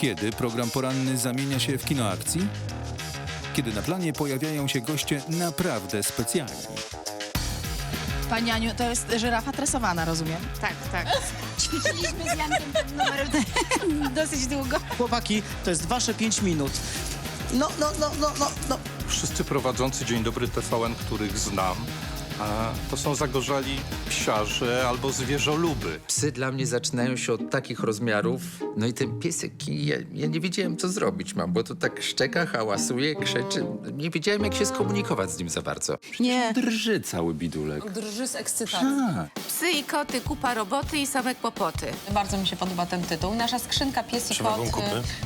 Kiedy program poranny zamienia się w kino akcji? Kiedy na planie pojawiają się goście naprawdę specjalni. Pani Aniu, to jest żyrafa tresowana, rozumiem? Tak, tak. Ćwiczyliśmy z Jankiem ten numer dosyć długo. Chłopaki, to jest wasze 5 minut. No, no, no, no, no, no. Wszyscy prowadzący Dzień Dobry TVN, których znam, a to są zagorzali psiarze albo zwierzoluby. Psy dla mnie zaczynają się od takich rozmiarów. No i ten piesek, ja, ja nie wiedziałem, co zrobić mam, bo to tak szczeka, hałasuje, krzyczy. Nie wiedziałem, jak się skomunikować z nim za bardzo. Nie. Drży cały bidulek. Drży z ekscytacji. Psy i koty, kupa roboty i same kłopoty. Bardzo mi się podoba ten tytuł. Nasza skrzynka pies i kot. y,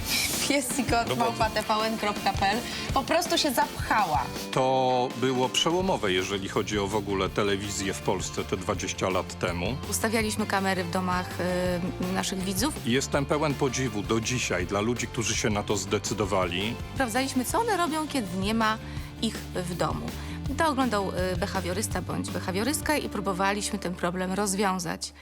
Pies i kot małpa tvn.pl po prostu się zapchała. To było przełomowe, jeżeli chodzi o w ogóle telewizję w Polsce te 20 lat temu. Ustawialiśmy kamery w domach y, naszych widzów. I Jestem pełen podziwu do dzisiaj dla ludzi, którzy się na to zdecydowali. Sprawdzaliśmy, co one robią, kiedy nie ma ich w domu. To oglądał y, behawiorysta bądź behawiorystka i próbowaliśmy ten problem rozwiązać.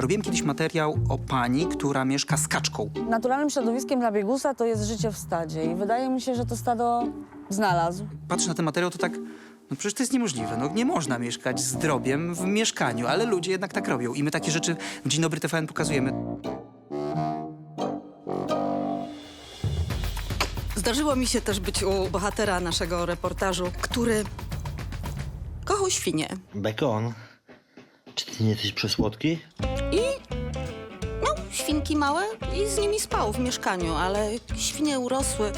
Robiłem kiedyś materiał o pani, która mieszka z kaczką. Naturalnym środowiskiem dla biegusa to jest życie w stadzie i wydaje mi się, że to stado znalazł. Patrzę na ten materiał, to tak... No przecież to jest niemożliwe. No nie można mieszkać z drobiem w mieszkaniu, ale ludzie jednak tak robią. I my takie rzeczy w Dzień Dobry TVN pokazujemy. Zdarzyło mi się też być u bohatera naszego reportażu, który kochał świnie. Bekon, czy ty nie jesteś przesłodki? Miał świnki małe i z nimi spał w mieszkaniu, ale świnie urosły,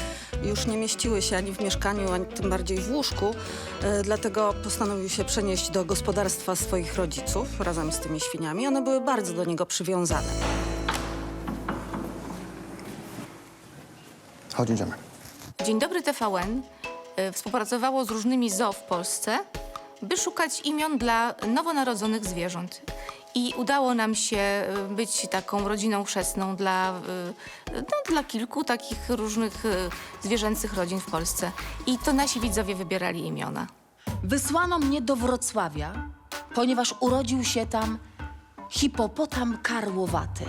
już nie mieściły się ani w mieszkaniu, ani tym bardziej w łóżku. E, dlatego postanowił się przenieść do gospodarstwa swoich rodziców razem z tymi świniami. One były bardzo do niego przywiązane. Chodź, idziemy. Dzień Dobry TVN y, współpracowało z różnymi zoo w Polsce, by szukać imion dla nowonarodzonych zwierząt. I udało nam się y, być taką rodziną chrzestną dla, y, no, dla kilku takich różnych y, zwierzęcych rodzin w Polsce. I to nasi widzowie wybierali imiona. Wysłano mnie do Wrocławia, ponieważ urodził się tam hipopotam karłowaty.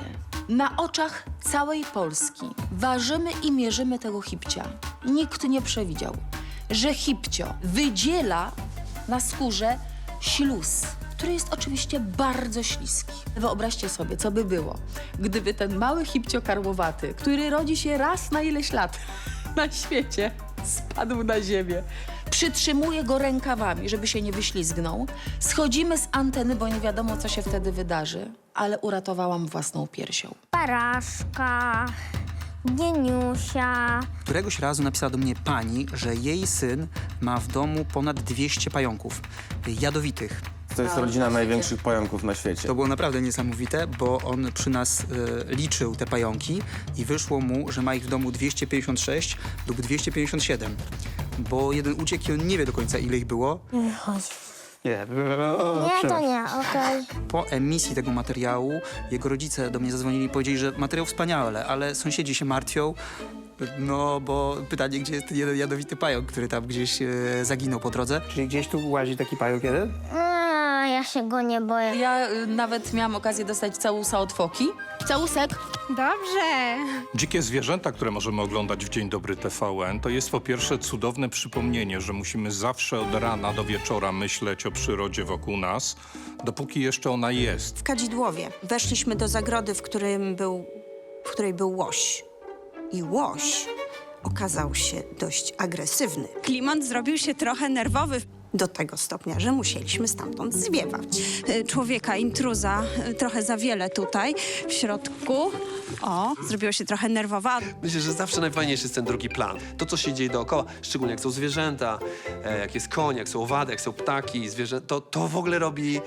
Na oczach całej Polski ważymy i mierzymy tego hipcia. Nikt nie przewidział, że hipcio wydziela na skórze śluz, który jest oczywiście bardzo śliski. Wyobraźcie sobie, co by było, gdyby ten mały hipcio karłowaty, który rodzi się raz na ileś lat na świecie, spadł na ziemię. Przytrzymuję go rękawami, żeby się nie wyślizgnął. Schodzimy z anteny, bo nie wiadomo, co się wtedy wydarzy, ale uratowałam własną piersią. Paraszka, Geniusia. Któregoś razu napisała do mnie pani, że jej syn ma w domu ponad 200 pająków. Jadowitych. To jest rodzina największych pająków na świecie. To było naprawdę niesamowite, bo on przy nas e, liczył te pająki i wyszło mu, że ma ich w domu 256 lub 257. Bo jeden uciekł i on nie wie do końca, ile ich było. Chodź. Nie, Nie, to nie, okej. Po emisji tego materiału jego rodzice do mnie zadzwonili i powiedzieli, że materiał wspaniały, ale sąsiedzi się martwią, no bo pytanie, gdzie jest ten jeden jadowity pająk, który tam gdzieś e, zaginął po drodze. Czyli gdzieś tu łazi taki pająk jeden? Ja się go nie boję. Ja y, nawet miałam okazję dostać całusa od foki. Całusek. Dobrze. Dzikie zwierzęta, które możemy oglądać w Dzień Dobry TVN, to jest po pierwsze cudowne przypomnienie, że musimy zawsze od rana do wieczora myśleć o przyrodzie wokół nas, dopóki jeszcze ona jest. W Kadzidłowie weszliśmy do zagrody, w, którym był, w której był łoś. I łoś okazał się dość agresywny. Klimat zrobił się trochę nerwowy. Do tego stopnia, że musieliśmy stamtąd zwiewać. Człowieka, intruza, trochę za wiele tutaj w środku. O, zrobiło się trochę nerwowa. Myślę, że zawsze najfajniejszy jest ten drugi plan. To, co się dzieje dookoła, szczególnie jak są zwierzęta, e, jak jest koń, jak są owady, jak są ptaki, zwierzę, to, to w ogóle robi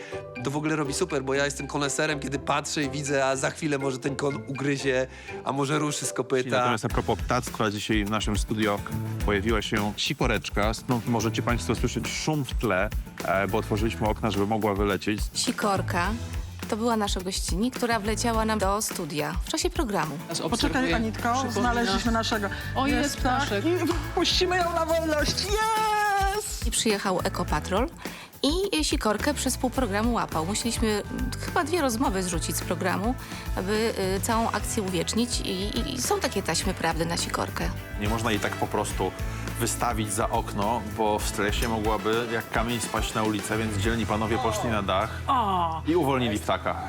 to w ogóle robi super, bo ja jestem koneserem, kiedy patrzę i widzę, a za chwilę może ten kon ugryzie, a może ruszy z kopyta. Natomiast a propos ptactwa, dzisiaj w naszym studio pojawiła się sikoreczka, stąd możecie Państwo słyszeć szum w tle, e, bo otworzyliśmy okna, żeby mogła wylecieć. Sikorka. To była nasza gościni, która wleciała nam do studia w czasie programu. Poczekaj, Anitko, znaleźliśmy naszego. O, jest ptaszek. Puścimy ją na wolność. Yes! I przyjechał Ekopatrol I sikorkę przez pół programu łapał. Musieliśmy mm, chyba dwie rozmowy zrzucić z programu, aby y, całą akcję uwiecznić i, i, i są takie taśmy prawdy na sikorkę. Nie można jej tak po prostu wystawić za okno, bo w stresie mogłaby jak kamień spaść na ulicę, więc dzielni panowie poszli na dach i uwolnili ptaka.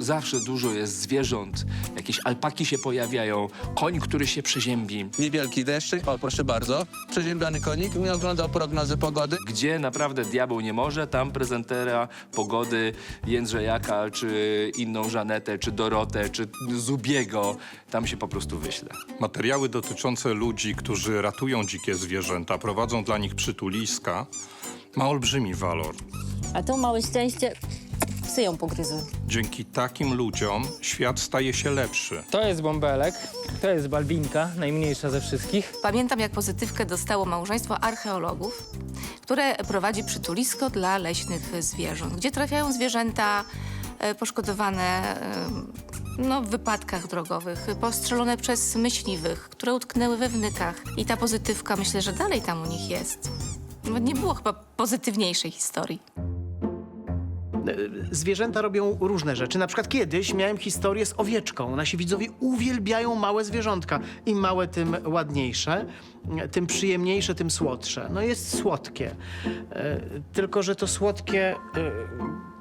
Zawsze dużo jest zwierząt, jakieś alpaki się pojawiają, koń, który się przeziębi. Niewielki deszczyk, o proszę bardzo, przeziębiony konik nie oglądał prognozy pogody. Gdzie naprawdę diabeł nie może, tam prezentera pogody Jędrzejaka, czy inną Żanetę, czy Dorotę, czy Zubiego, tam się po prostu wyśle. Materiały dotyczące ludzi, którzy ratują dzikie zwierzęta, prowadzą dla nich przytuliska, ma olbrzymi walor. A to małe szczęście psy ją pogryzły. Dzięki takim ludziom świat staje się lepszy. To jest bąbelek, to jest balbinka, najmniejsza ze wszystkich. Pamiętam, jak pozytywkę dostało małżeństwo archeologów, które prowadzi przytulisko dla leśnych zwierząt, gdzie trafiają zwierzęta e, poszkodowane e, no, w wypadkach drogowych, postrzelone przez myśliwych, które utknęły we wnykach. I ta pozytywka, myślę, że dalej tam u nich jest. No, Nie było chyba pozytywniejszej historii. Zwierzęta robią różne rzeczy. Na przykład kiedyś miałem historię z owieczką. Nasi widzowie uwielbiają małe zwierzątka. Im małe, tym ładniejsze, tym przyjemniejsze, tym słodsze. No jest słodkie. E, Tylko, że to słodkie e,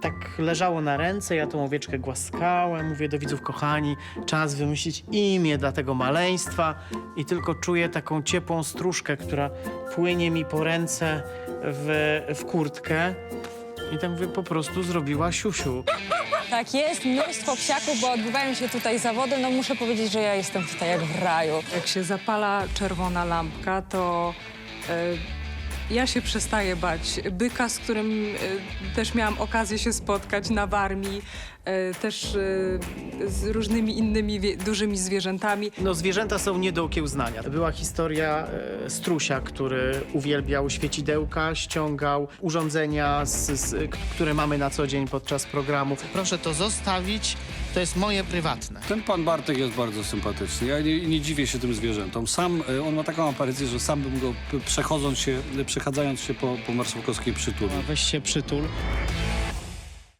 tak leżało na ręce, ja tą owieczkę głaskałem. Mówię do widzów, kochani, czas wymyślić imię dla tego maleństwa i tylko czuję taką ciepłą stróżkę, która płynie mi po ręce w, w kurtkę. I tak mówię, po prostu zrobiła siusiu. Tak jest, mnóstwo psiaków, bo odbywają się tutaj zawody. No muszę powiedzieć, że ja jestem tutaj jak w raju. Jak się zapala czerwona lampka, to e, ja się przestaję bać. Byka, z którym e, też miałam okazję się spotkać na Warmii, też e, z różnymi innymi dużymi zwierzętami. No zwierzęta są nie do okiełznania. Była historia e, strusia, który uwielbiał świecidełka, ściągał urządzenia, z, z, które mamy na co dzień podczas programu. Proszę to zostawić, to jest moje prywatne. Ten pan Bartek jest bardzo sympatyczny. Ja nie, nie dziwię się tym zwierzętom. Sam, e, on ma taką aparycję, że sam bym go przechodząc się, przechadzając się po, po Marszałkowskiej przytulił. Weź się przytul.